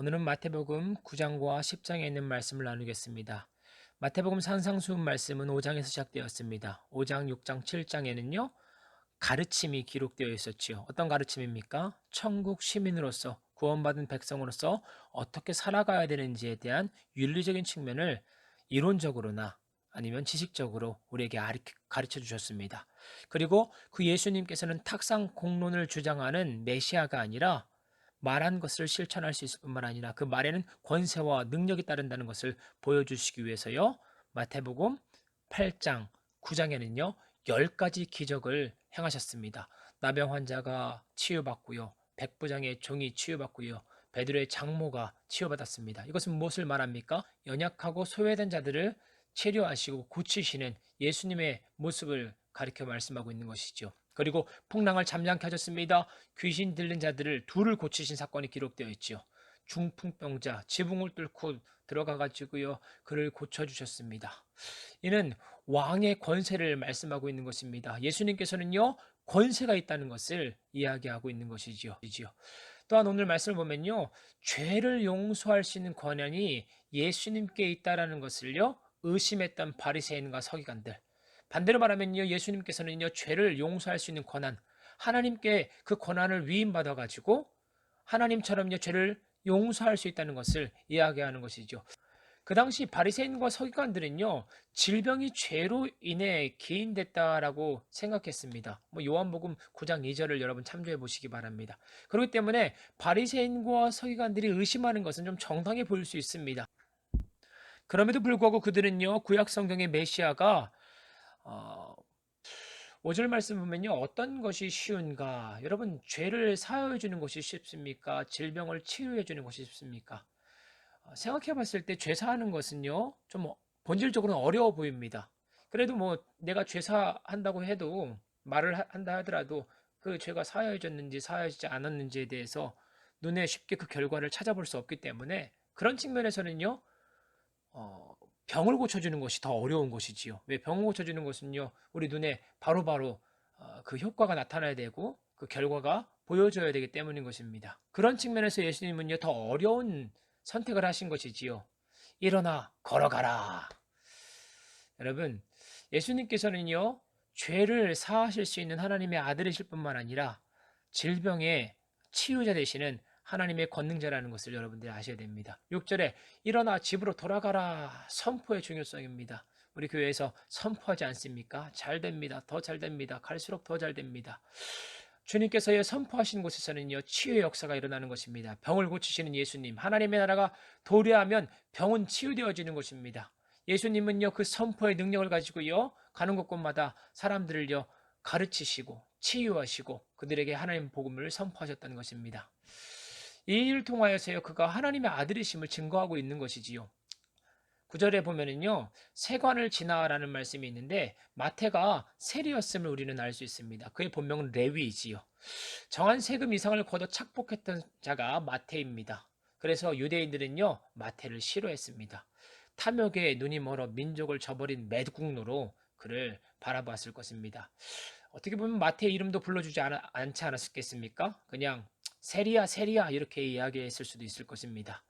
오늘은 마태복음 9장과 10장에 있는 말씀을 나누겠습니다. 마태복음 산상수훈 말씀은 5장에서 시작되었습니다. 5장, 6장, 7장에는요. 가르침이 기록되어 있었지요. 어떤 가르침입니까? 천국 시민으로서 구원받은 백성으로서 어떻게 살아가야 되는지에 대한 윤리적인 측면을 이론적으로나 아니면 지식적으로 우리에게 가르쳐 주셨습니다. 그리고 그 예수님께서는 탁상 공론을 주장하는 메시아가 아니라 말한 것을 실천할 수 있을 뿐만 아니라 그 말에는 권세와 능력이 따른다는 것을 보여주시기 위해서요. 마태복음 8장, 9장에는요. 10가지 기적을 행하셨습니다. 나병 환자가 치유받고요. 백부장의 종이 치유받고요. 베드로의 장모가 치유받았습니다. 이것은 무엇을 말합니까? 연약하고 소외된 자들을 치료하시고 고치시는 예수님의 모습을 가리켜 말씀하고 있는 것이죠. 그리고 풍랑을 잠잠케 하셨습니다. 귀신 들린 자들을 둘을 고치신 사건이 기록되어 있지요. 중풍병자 지붕을 뚫고 들어가 가지고요. 그를 고쳐 주셨습니다. 이는 왕의 권세를 말씀하고 있는 것입니다. 예수님께서는요. 권세가 있다는 것을 이야기하고 있는 것이지요. 또한 오늘 말씀을 보면요. 죄를 용서할 수 있는 권한이 예수님께 있다라는 것을요. 의심했던 바리새인과 서기관들 반대로 말하면요, 예수님께서는요, 죄를 용서할 수 있는 권한, 하나님께 그 권한을 위임받아 가지고 하나님처럼요, 죄를 용서할 수 있다는 것을 이야기하는 것이죠. 그 당시 바리새인과 서기관들은요, 질병이 죄로 인해 기인됐다라고 생각했습니다. 뭐 요한복음 9장 2절을 여러분 참조해 보시기 바랍니다. 그렇기 때문에 바리새인과 서기관들이 의심하는 것은 좀 정당해 보일 수 있습니다. 그럼에도 불구하고 그들은요, 구약 성경의 메시아가 어, 5절 말씀 보면요. 어떤 것이 쉬운가? 여러분, 죄를 사하여 주는 것이 쉽습니까? 질병을 치료해 주는 것이 쉽습니까? 어, 생각해 봤을 때 죄 사하는 것은요. 좀 본질적으로는 어려워 보입니다. 그래도 뭐 내가 죄 사한다고 해도 말을 한다 하더라도 그 죄가 사하여졌는지 사하여지지 않았는지에 대해서 눈에 쉽게 그 결과를 찾아볼 수 없기 때문에 그런 측면에서는요. 어, 병을 고쳐주는 것이 더 어려운 것이지요. 왜 병을 고쳐주는 것은요, 우리 눈에 바로바로 어, 그 효과가 나타나야 되고 그 결과가 보여져야 되기 때문인 것입니다. 그런 측면에서 예수님은요, 더 어려운 선택을 하신 것이지요. 일어나 걸어가라. 여러분, 예수님께서는요, 죄를 사하실 수 있는 하나님의 아들이실 뿐만 아니라 질병의 치유자 되시는 하나님의 권능자라는 것을 여러분들이 아셔야 됩니다. 6절에 일어나 집으로 돌아가라 선포의 중요성입니다. 우리 교회에서 선포하지 않습니까? 잘 됩니다. 더 잘 됩니다. 갈수록 더 잘 됩니다. 주님께서의 선포하신 곳에서는요, 치유의 역사가 일어나는 것입니다. 병을 고치시는 예수님, 하나님의 나라가 도래하면 병은 치유되어지는 것입니다. 예수님은요, 그 선포의 능력을 가지고요, 가는 곳곳마다 사람들을요, 가르치시고, 치유하시고, 그들에게 하나님 복음을 선포하셨다는 것입니다. 이 일을 통하여서요, 그가 하나님의 아들이심을 증거하고 있는 것이지요. 구절에 보면은요, 세관을 지나라는 말씀이 있는데, 마태가 세리였음을 우리는 알 수 있습니다. 그의 본명은 레위이지요. 정한 세금 이상을 거둬 착복했던 자가 마태입니다. 그래서 유대인들은요, 마태를 싫어했습니다. 탐욕에 눈이 멀어 민족을 저버린 매국노로 그를 바라봤을 것입니다. 어떻게 보면 마태의 이름도 불러주지 않, 않지 않았겠습니까? 그냥 세리야 세리야 이렇게 이야기했을 수도 있을 것입니다.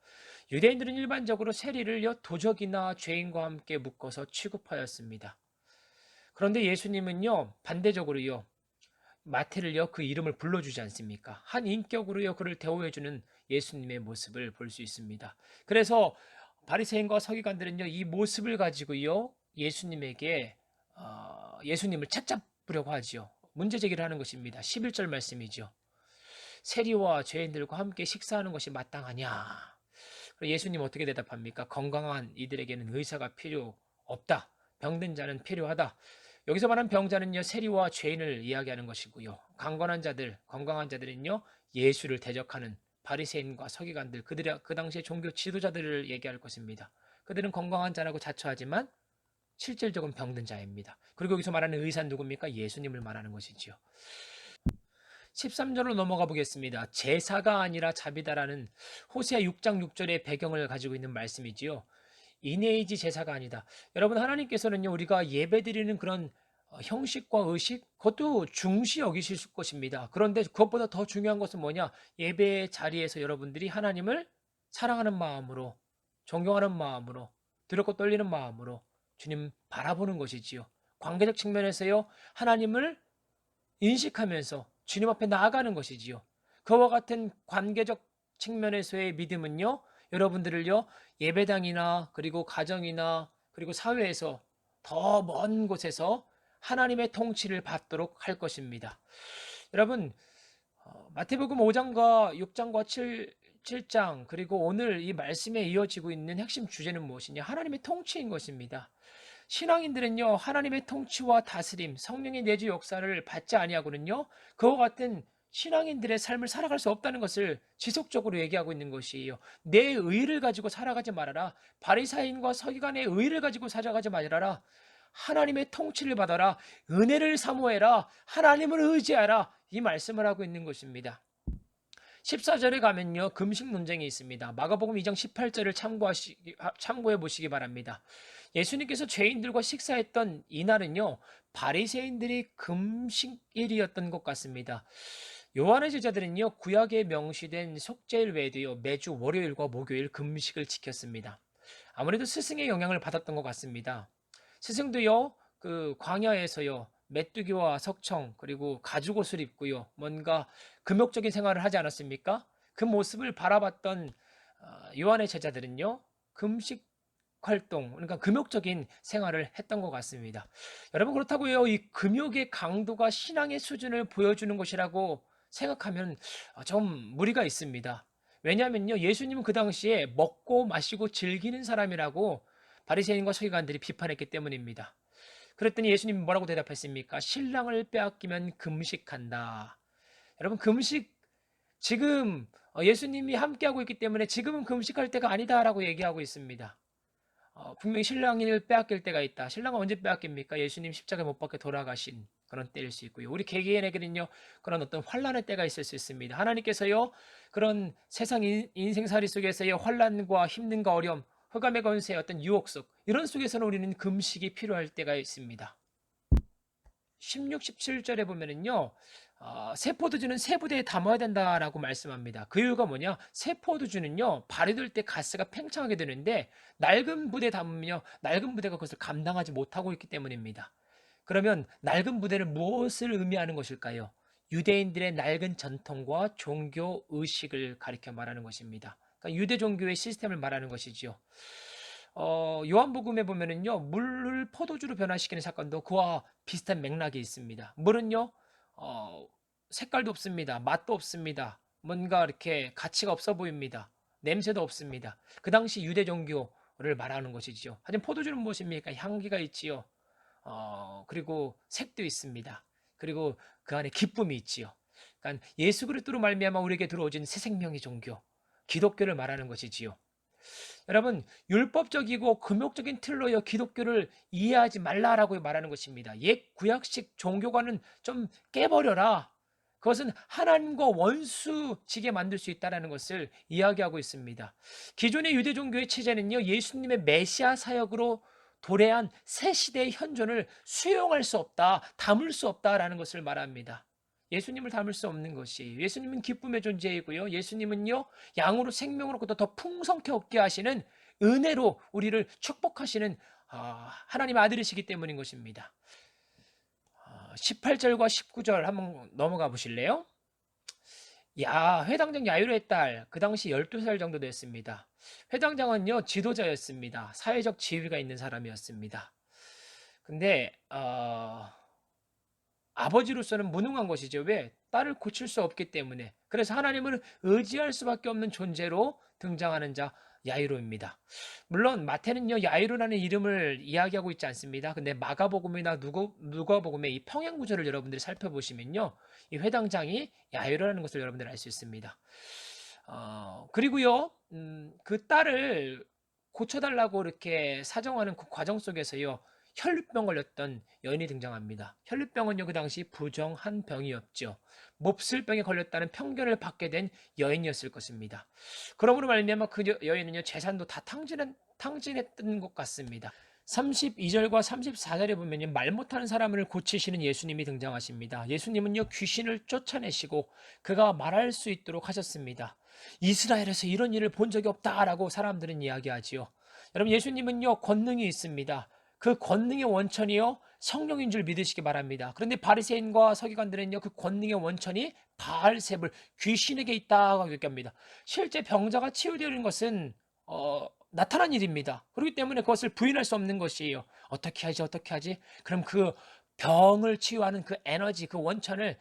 유대인들은 일반적으로 세리를요 도적이나 죄인과 함께 묶어서 취급하였습니다. 그런데 예수님은요 반대적으로요 마태를요 그 이름을 불러주지 않습니까? 한 인격으로요 그를 대우해주는 예수님의 모습을 볼 수 있습니다. 그래서 바리새인과 서기관들은요 이 모습을 가지고요 예수님에게 어, 예수님을 책잡으려고 하지요. 문제 제기를 하는 것입니다. 11절 말씀이죠. 세리와 죄인들과 함께 식사하는 것이 마땅하냐? 예수님 어떻게 대답합니까? 건강한 이들에게는 의사가 필요 없다. 병든 자는 필요하다. 여기서 말하는 병자는요, 세리와 죄인을 이야기하는 것이고요. 강건한 자들, 건강한 자들은요, 예수를 대적하는 바리새인과 서기관들, 그들의 그 당시의 종교 지도자들을 얘기할 것입니다. 그들은 건강한 자라고 자처하지만 실질적인 병든 자입니다. 그리고 여기서 말하는 의사는 누굽니까? 예수님을 말하는 것이지요. 13절로 넘어가 보겠습니다. 제사가 아니라 자비다라는 호세아 6장 6절의 배경을 가지고 있는 말씀이지요. 이네이지 제사가 아니다. 여러분 하나님께서는요 우리가 예배드리는 그런 어, 형식과 의식 그것도 중시 여기실 것입니다. 그런데 그것보다 더 중요한 것은 뭐냐? 예배의 자리에서 여러분들이 하나님을 사랑하는 마음으로 존경하는 마음으로 두렵고 떨리는 마음으로 주님 바라보는 것이지요. 관계적 측면에서요. 하나님을 인식하면서 주님 앞에 나아가는 것이지요. 그와 같은 관계적 측면에서의 믿음은요. 여러분들을요. 예배당이나 그리고 가정이나 그리고 사회에서 더 먼 곳에서 하나님의 통치를 받도록 할 것입니다. 여러분 어, 마태복음 5장과 6장과 7, 7장 그리고 오늘 이 말씀에 이어지고 있는 핵심 주제는 무엇이냐? 하나님의 통치인 것입니다. 신앙인들은요 하나님의 통치와 다스림, 성령의 내주 역사를 받지 아니하고는요 그와 같은 신앙인들의 삶을 살아갈 수 없다는 것을 지속적으로 얘기하고 있는 것이에요. 내 의를 가지고 살아가지 말아라. 바리사인과 서기관의 의를 가지고 살아가지 말아라. 하나님의 통치를 받아라. 은혜를 사모해라. 하나님을 의지하라. 이 말씀을 하고 있는 것입니다. 14절에 가면요. 금식 논쟁이 있습니다. 마가복음 2장 18절을 참고하시기, 참고해 보시기 바랍니다. 예수님께서 죄인들과 식사했던 이날은요. 바리새인들이 금식일이었던 것 같습니다. 요한의 제자들은요. 구약에 명시된 속죄일 외에도요. 매주 월요일과 목요일 금식을 지켰습니다. 아무래도 스승의 영향을 받았던 것 같습니다. 스승도요. 그 광야에서요. 메뚜기와 석청 그리고 가죽 옷을 입고요. 뭔가 금욕적인 생활을 하지 않았습니까? 그 모습을 바라봤던 어, 요한의 제자들은요. 금식 활동, 그러니까 금욕적인 생활을 했던 것 같습니다. 여러분 그렇다고요. 이 금욕의 강도가 신앙의 수준을 보여주는 것이라고 생각하면 어, 좀 무리가 있습니다. 왜냐하면요. 예수님은 그 당시에 먹고 마시고 즐기는 사람이라고 바리새인과 서기관들이 비판했기 때문입니다. 그랬더니 예수님이 뭐라고 대답했습니까? 신랑을 빼앗기면 금식한다. 여러분 금식 지금 어, 예수님이 함께하고 있기 때문에 지금은 금식할 때가 아니다라고 얘기하고 있습니다. 어, 분명히 신랑을 빼앗길 때가 있다. 신랑은 언제 빼앗깁니까? 예수님 십자가에 못 박혀 돌아가신 그런 때일 수 있고요. 우리 개개인에게는요 그런 어떤 환란의 때가 있을 수 있습니다. 하나님께서요 그런 세상 인생살이 속에서의 환란과 힘든과 어려움, 흑암의 건세의 어떤 유혹 속 이런 속에서는 우리는 금식이 필요할 때가 있습니다. 16, 17절에 보면은요, 어, 새 포도주는 새 부대에 담아야 된다라고 말씀합니다. 그 이유가 뭐냐? 새 포도주는요, 발효될 때 가스가 팽창하게 되는데, 낡은 부대에 담으면요, 낡은 부대가 그것을 감당하지 못하고 있기 때문입니다. 그러면 낡은 부대는 무엇을 의미하는 것일까요? 유대인들의 낡은 전통과 종교 의식을 가리켜 말하는 것입니다. 그러니까 유대 종교의 시스템을 말하는 것이지요. 어, 요한복음에 보면은요, 물을 포도주로 변화시키는 사건도 그와 비슷한 맥락이 있습니다. 물은요, 어, 색깔도 없습니다. 맛도 없습니다. 뭔가 이렇게 가치가 없어 보입니다. 냄새도 없습니다. 그 당시 유대 종교를 말하는 것이지요. 하지만 포도주는 무엇입니까? 향기가 있지요. 어, 그리고 색도 있습니다. 그리고 그 안에 기쁨이 있지요. 그러니까 예수 그리스도로 말미암아 우리에게 들어오진 새 생명의 종교, 기독교를 말하는 것이지요. 여러분 율법적이고 금욕적인 틀로요 기독교를 이해하지 말라라고 말하는 것입니다. 옛 구약식 종교관은 좀 깨버려라. 그것은 하나님과 원수지게 만들 수 있다는 것을 이야기하고 있습니다. 기존의 유대 종교의 체제는요 예수님의 메시아 사역으로 도래한 새 시대의 현존을 수용할 수 없다, 담을 수 없다라는 것을 말합니다. 예수님을 닮을 수 없는 것이 예수님은 기쁨의 존재이고요. 예수님은요 양으로 생명으로 더 풍성케 얻게 하시는 은혜로 우리를 축복하시는 아, 하나님의 아들이시기 때문인 것입니다. 18절과 아, 19절 한번 넘어가 보실래요? 야, 회당장 야유로의 딸, 그 당시 12살 정도 됐습니다. 회당장은요, 지도자였습니다. 사회적 지위가 있는 사람이었습니다. 근데, 어, 아버지로서는 무능한 것이죠. 왜? 딸을 고칠 수 없기 때문에. 그래서 하나님을 의지할 수밖에 없는 존재로 등장하는 자 야이로입니다. 물론 마태는요 야이로라는 이름을 이야기하고 있지 않습니다. 근데 마가복음이나 누가, 누가복음의 이 평행 구절을 여러분들이 살펴보시면요 이 회당장이 야이로라는 것을 여러분들 알 수 있습니다. 어, 그리고요 음, 그 딸을 고쳐달라고 이렇게 사정하는 그 과정 속에서요 혈류병 걸렸던 여인이 등장합니다. 혈류병은요 그 당시 부정한 병이었죠. 몹쓸 병에 걸렸다는 편견을 받게 된 여인이었을 것입니다. 그러므로 말미암아 그 여인은요 재산도 다 탕진한, 탕진했던 것 같습니다. 32절과 34절에 보면 말 못하는 사람을 고치시는 예수님이 등장하십니다. 예수님은요 귀신을 쫓아내시고 그가 말할 수 있도록 하셨습니다. 이스라엘에서 이런 일을 본 적이 없다라고 사람들은 이야기하지요. 여러분 예수님은요 권능이 있습니다. 그 권능의 원천이요 성령인 줄 믿으시기 바랍니다. 그런데 바리새인과 서기관들은요 그 권능의 원천이 바알세불 귀신에게 있다고 얘기합니다. 실제 병자가 치유되는 것은 어, 나타난 일입니다. 그렇기 때문에 그것을 부인할 수 없는 것이에요. 어떻게 하지 어떻게 하지? 그럼 그 병을 치유하는 그 에너지 그 원천을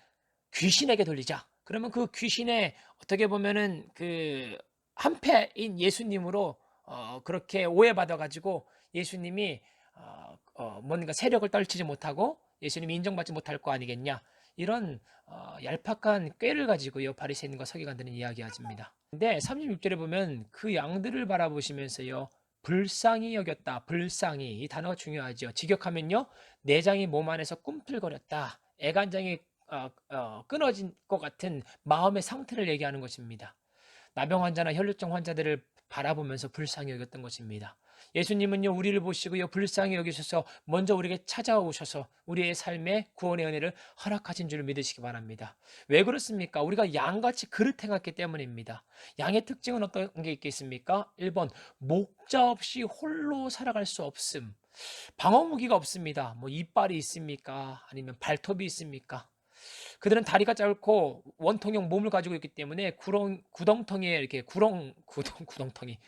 귀신에게 돌리자. 그러면 그 귀신의 어떻게 보면은 그 한패인 예수님으로 어, 그렇게 오해받아 가지고 예수님이 어, 어, 뭔가 세력을 떨치지 못하고 예수님이 인정받지 못할 거 아니겠냐 이런 어, 얄팍한 꾀를 가지고요 바리새인과 서기관들은 이야기하십니다. 근데 36절에 보면 그 양들을 바라보시면서요 불쌍히 여겼다. 불쌍히 이 단어가 중요하죠. 직역하면요 내장이 몸 안에서 꿈틀거렸다. 애간장이 어, 어, 끊어진 것 같은 마음의 상태를 얘기하는 것입니다. 나병 환자나 혈류증 환자들을 바라보면서 불쌍히 여겼던 것입니다. 예수님은요, 우리를 보시고요, 불쌍히 여기셔서 먼저 우리에게 찾아오셔서 우리의 삶에 구원의 은혜를 허락하신 줄 믿으시기 바랍니다. 왜 그렇습니까? 우리가 양같이 그릇 행했기 때문입니다. 양의 특징은 어떤 게 있겠습니까? 1번, 목자 없이 홀로 살아갈 수 없음. 방어 무기가 없습니다. 뭐 이빨이 있습니까? 아니면 발톱이 있습니까? 그들은 다리가 짧고 원통형 몸을 가지고 있기 때문에 구렁, 구덩텅이에 이렇게 구렁 구덩 구덩텅이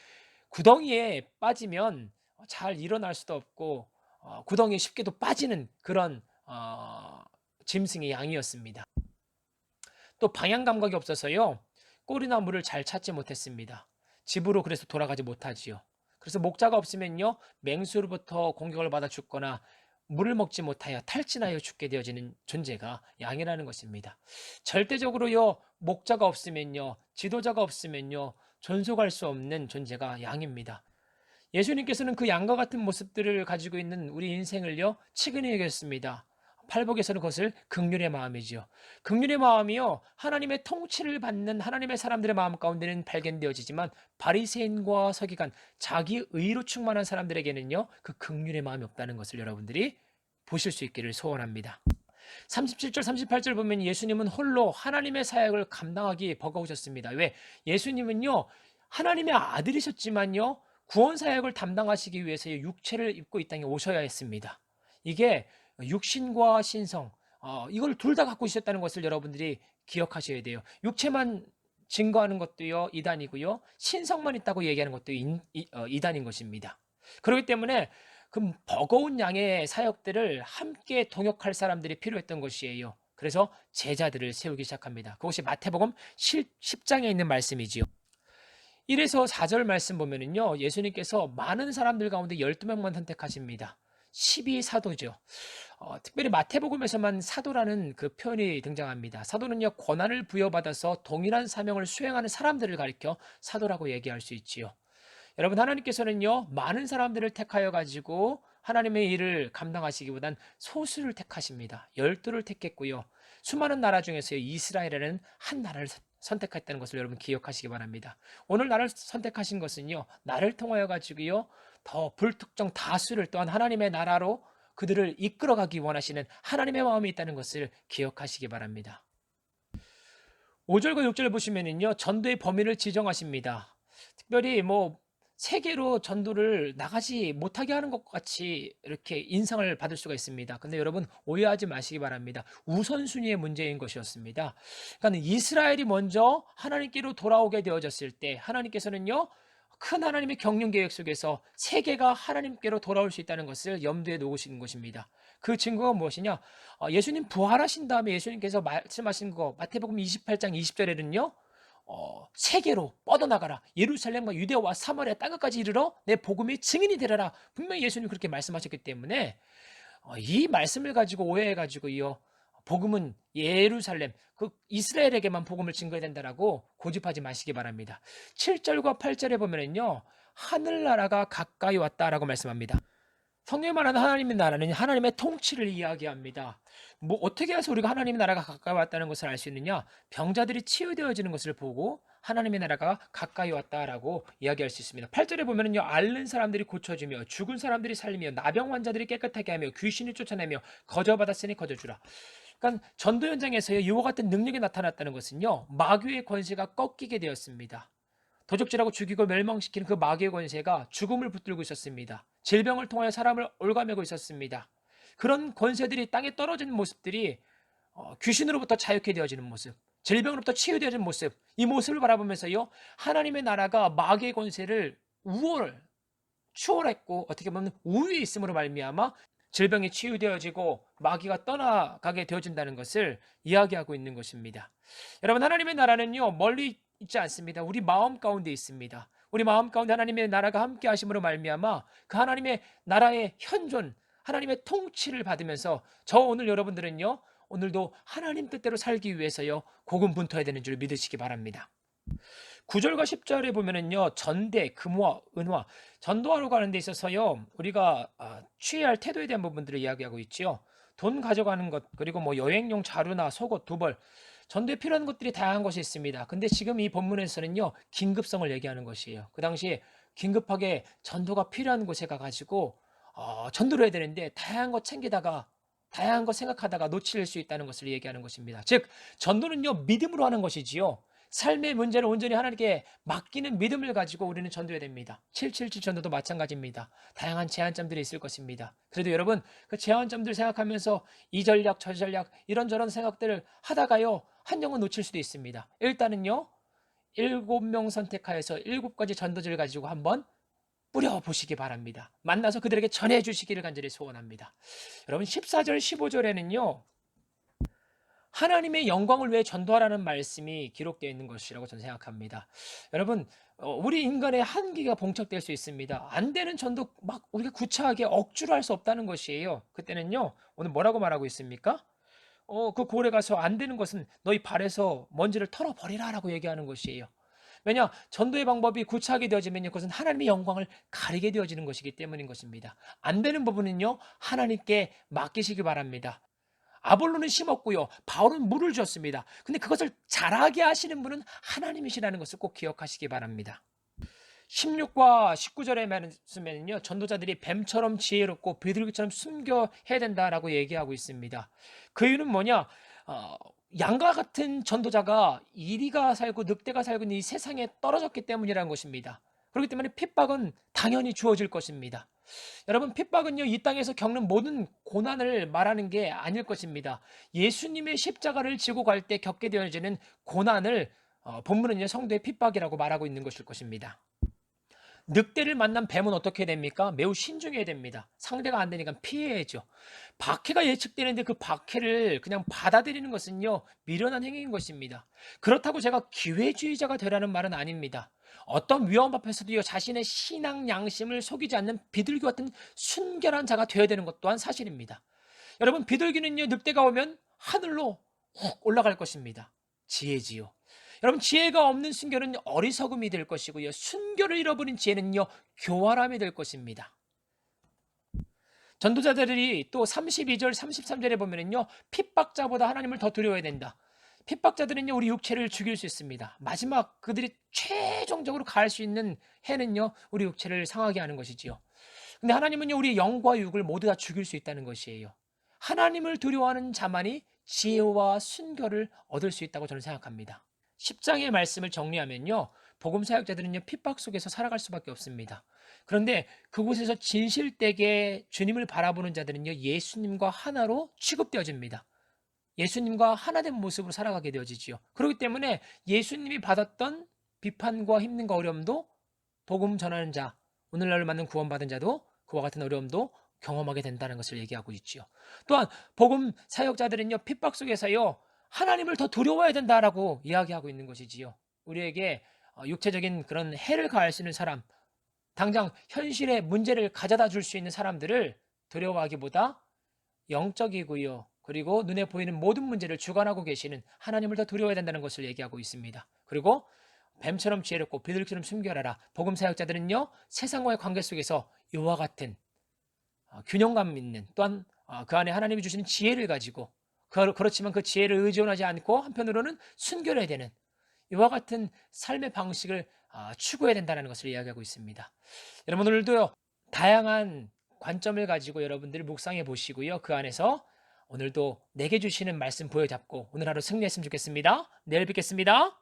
구덩이에 빠지면 잘 일어날 수도 없고 어, 구덩이에 쉽게도 빠지는 그런 어, 짐승의 양이었습니다. 또 방향 감각이 없어서요 꼬리나 물을 잘 찾지 못했습니다. 집으로 그래서 돌아가지 못하지요. 그래서 목자가 없으면요 맹수로부터 공격을 받아 죽거나 물을 먹지 못하여 탈진하여 죽게 되어지는 존재가 양이라는 것입니다. 절대적으로요 목자가 없으면요 지도자가 없으면요 존속할 수 없는 존재가 양입니다. 예수님께서는 그 양과 같은 모습들을 가지고 있는 우리 인생을요 치근히 여겼습니다. 팔복에서는 그것을 극률의 마음이지요. 극률의 마음이요 하나님의 통치를 받는 하나님의 사람들의 마음 가운데는 발견되어지지만 바리새인과 서기관 자기 의로 충만한 사람들에게는요 그 극률의 마음이 없다는 것을 여러분들이 보실 수 있기를 소원합니다. 37절 38절 보면 예수님은 홀로 하나님의 사역을 감당하기 버거우셨습니다. 왜? 예수님은요 하나님의 아들이셨지만요 구원 사역을 담당하시기 위해서 육체를 입고 이 땅에 오셔야 했습니다. 이게 육신과 신성 어, 이걸 둘 다 갖고 있었다는 것을 여러분들이 기억하셔야 돼요. 육체만 증거하는 것도요 이단이고요 신성만 있다고 얘기하는 것도 인, 이, 어, 이단인 것입니다. 그렇기 때문에 그 버거운 양의 사역들을 함께 동역할 사람들이 필요했던 것이에요. 그래서 제자들을 세우기 시작합니다. 그것이 마태복음 10장에 있는 말씀이지요. 1에서 4절 말씀 보면은요. 예수님께서 많은 사람들 가운데 12명만 선택하십니다. 12 사도죠. 어, 특별히 마태복음에서만 사도라는 그 표현이 등장합니다. 사도는요, 권한을 부여받아서 동일한 사명을 수행하는 사람들을 가리켜 사도라고 얘기할 수 있지요. 여러분, 하나님께서는요, 많은 사람들을 택하여 가지고 하나님의 일을 감당하시기보단 소수를 택하십니다. 열두를 택했고요. 수많은 나라 중에서 이스라엘이라는 한 나라를 선택했다는 것을 여러분 기억하시기 바랍니다. 오늘 나를 선택하신 것은요, 나를 통하여 가지고요, 더 불특정 다수를 또한 하나님의 나라로 그들을 이끌어가기 원하시는 하나님의 마음이 있다는 것을 기억하시기 바랍니다. 5절과 6절을 보시면은요, 전도의 범위를 지정하십니다. 특별히 뭐 세계로 전도를 나가지 못하게 하는 것 같이 이렇게 인상을 받을 수가 있습니다. 근데 여러분 오해하지 마시기 바랍니다. 우선순위의 문제인 것이었습니다. 그러니까 이스라엘이 먼저 하나님께로 돌아오게 되어졌을 때 하나님께서는요 큰 하나님의 경륜 계획 속에서 세계가 하나님께로 돌아올 수 있다는 것을 염두에 놓으신 것입니다. 그 증거가 무엇이냐? 어, 예수님 부활하신 다음에 예수님께서 말씀하신 거 마태복음 28장 20절에는요. 어, 세계로 뻗어나가라. 예루살렘과 유대와 사마리아 땅끝까지 이르러 내 복음의 증인이 되라라. 분명히 예수님 그렇게 말씀하셨기 때문에 어, 이 말씀을 가지고 오해해 가지고요. 복음은 예루살렘, 그 이스라엘에게만 복음을 증거해야 된다라고 고집하지 마시기 바랍니다. 7절과 8절에 보면은요. 하늘나라가 가까이 왔다라고 말씀합니다. 성경에 말하는 하나님의 나라는 하나님의 통치를 이야기합니다. 뭐 어떻게 해서 우리가 하나님의 나라가 가까이 왔다는 것을 알 수 있느냐? 병자들이 치유되어지는 것을 보고 하나님의 나라가 가까이 왔다라고 이야기할 수 있습니다. 8절에 보면은요. 앓는 사람들이 고쳐지며 죽은 사람들이 살리며 나병 환자들이 깨끗하게 하며 귀신이 쫓아내며 거저 받았으니 거저 주라. 그러니까 전도 현장에서요 이와 같은 능력이 나타났다는 것은요 마귀의 권세가 꺾이게 되었습니다. 도적질하고 죽이고 멸망시키는 그 마귀의 권세가 죽음을 붙들고 있었습니다. 질병을 통하여 사람을 올가매고 있었습니다. 그런 권세들이 땅에 떨어지는 모습들이 어, 귀신으로부터 자유케 되어지는 모습, 질병으로부터 치유되어지는 모습, 이 모습을 바라보면서요 하나님의 나라가 마귀의 권세를 우월, 추월했고 어떻게 보면 우위에 있음으로 말미암아 질병이 치유되어지고 마귀가 떠나가게 되어진다는 것을 이야기하고 있는 것입니다. 여러분 하나님의 나라는요 멀리 있지 않습니다. 우리 마음 가운데 있습니다. 우리 마음 가운데 하나님의 나라가 함께 하심으로 말미암아 그 하나님의 나라의 현존, 하나님의 통치를 받으면서 저 오늘 여러분들은요 오늘도 하나님 뜻대로 살기 위해서요 고군분투해야 되는 줄 믿으시기 바랍니다. 9절과 10절에 보면은요 전대, 금화, 은화, 전도하러 가는 데 있어서요 우리가 아, 취해야 할 태도에 대한 부분들을 이야기하고 있지요. 돈 가져가는 것 그리고 뭐 여행용 자루나 속옷 두 벌, 전도에 필요한 것들이 다양한 것이 있습니다. 근데 지금 이 본문에서는요 긴급성을 얘기하는 것이에요. 그 당시에 긴급하게 전도가 필요한 곳에 가가지고 어, 전도를 해야 되는데 다양한 것 챙기다가 다양한 것 생각하다가 놓칠 수 있다는 것을 얘기하는 것입니다. 즉 전도는요 믿음으로 하는 것이지요. 삶의 문제를 온전히 하나님께 맡기는 믿음을 가지고 우리는 전도해야 됩니다. 777 전도도 마찬가지입니다. 다양한 제한점들이 있을 것입니다. 그래도 여러분 그 제한점들 생각하면서 이 전략 저 전략 이런저런 생각들을 하다가요 한 영은 놓칠 수도 있습니다. 일단은요 일곱 명 선택하여서 일곱 가지 전도지를 가지고 한번 뿌려보시기 바랍니다. 만나서 그들에게 전해주시기를 간절히 소원합니다. 여러분 14절 15절에는요 하나님의 영광을 위해 전도하라는 말씀이 기록되어 있는 것이라고 저는 생각합니다. 여러분, 어, 우리 인간의 한계가 봉착될 수 있습니다. 안 되는 전도 막 우리가 구차하게 억지로 할 수 없다는 것이에요. 그때는요, 오늘 뭐라고 말하고 있습니까? 어, 그 고래 가서 안 되는 것은 너희 발에서 먼지를 털어버리라 라고 얘기하는 것이에요. 왜냐? 전도의 방법이 구차하게 되어지면 그것은 하나님의 영광을 가리게 되어지는 것이기 때문인 것입니다. 안 되는 부분은요, 하나님께 맡기시기 바랍니다. 아볼로는 심었고요. 바울은 물을 줬습니다. 근데 그것을 자라게 하시는 분은 하나님이시라는 것을 꼭 기억하시기 바랍니다. 16과 19절의 말씀에는요. 전도자들이 뱀처럼 지혜롭고 비둘기처럼 숨겨 해야 된다라고 얘기하고 있습니다. 그 이유는 뭐냐? 어, 양과 같은 전도자가 이리가 살고 늑대가 살고 있는 이 세상에 떨어졌기 때문이라는 것입니다. 그렇기 때문에 핍박은 당연히 주어질 것입니다. 여러분 핍박은요 이 땅에서 겪는 모든 고난을 말하는 게 아닐 것입니다. 예수님의 십자가를 지고 갈 때 겪게 되어지는 고난을 어, 본문은요 성도의 핍박이라고 말하고 있는 것일 것입니다. 늑대를 만난 뱀은 어떻게 됩니까? 매우 신중해야 됩니다. 상대가 안 되니까 피해야죠. 박해가 예측되는데 그 박해를 그냥 받아들이는 것은요, 미련한 행위인 것입니다. 그렇다고 제가 기회주의자가 되라는 말은 아닙니다. 어떤 위험 앞에서도요, 자신의 신앙 양심을 속이지 않는 비둘기 같은 순결한 자가 되어야 되는 것 또한 사실입니다. 여러분, 비둘기는요, 늑대가 오면 하늘로 훅 올라갈 것입니다. 지혜지요. 여러분 지혜가 없는 순결은 어리석음이 될 것이고요. 순결을 잃어버린 지혜는요. 교활함이 될 것입니다. 전도자들이 또 32절 33절에 보면은요. 핍박자보다 하나님을 더 두려워야 된다. 핍박자들은요. 우리 육체를 죽일 수 있습니다. 마지막 그들이 최종적으로 갈수 있는 해는요. 우리 육체를 상하게 하는 것이지요. 근데 하나님은요. 우리 영과 육을 모두 다 죽일 수 있다는 것이에요. 하나님을 두려워하는 자만이 지혜와 순결을 얻을 수 있다고 저는 생각합니다. 10장의 말씀을 정리하면요. 복음 사역자들은요. 핍박 속에서 살아갈 수밖에 없습니다. 그런데 그곳에서 진실되게 주님을 바라보는 자들은요. 예수님과 하나로 취급되어집니다. 예수님과 하나된 모습으로 살아가게 되어지지요. 그렇기 때문에 예수님이 받았던 비판과 힘든과 어려움도 복음 전하는 자, 오늘날 맞는 구원받은 자도 그와 같은 어려움도 경험하게 된다는 것을 얘기하고 있지요. 또한 복음 사역자들은요. 핍박 속에서요. 하나님을 더 두려워해야 된다라고 이야기하고 있는 것이지요. 우리에게 어, 육체적인 그런 해를 가할 수 있는 사람, 당장 현실의 문제를 가져다 줄 수 있는 사람들을 두려워하기보다 영적이고요. 그리고 눈에 보이는 모든 문제를 주관하고 계시는 하나님을 더 두려워해야 된다는 것을 얘기하고 있습니다. 그리고 뱀처럼 지혜롭고 비둘기처럼 숨겨라라. 복음 사역자들은요 세상과의 관계 속에서 이와 같은 어, 균형감 있는 또한 어, 그 안에 하나님이 주시는 지혜를 가지고 그렇지만 그 지혜를 의존하지 않고 한편으로는 순결해야 되는 이와 같은 삶의 방식을 아, 추구해야 된다는 것을 이야기하고 있습니다. 여러분 오늘도요 다양한 관점을 가지고 여러분들 묵상해 보시고요 그 안에서 오늘도 내게 주시는 말씀 보여잡고 오늘 하루 승리했으면 좋겠습니다. 내일 뵙겠습니다.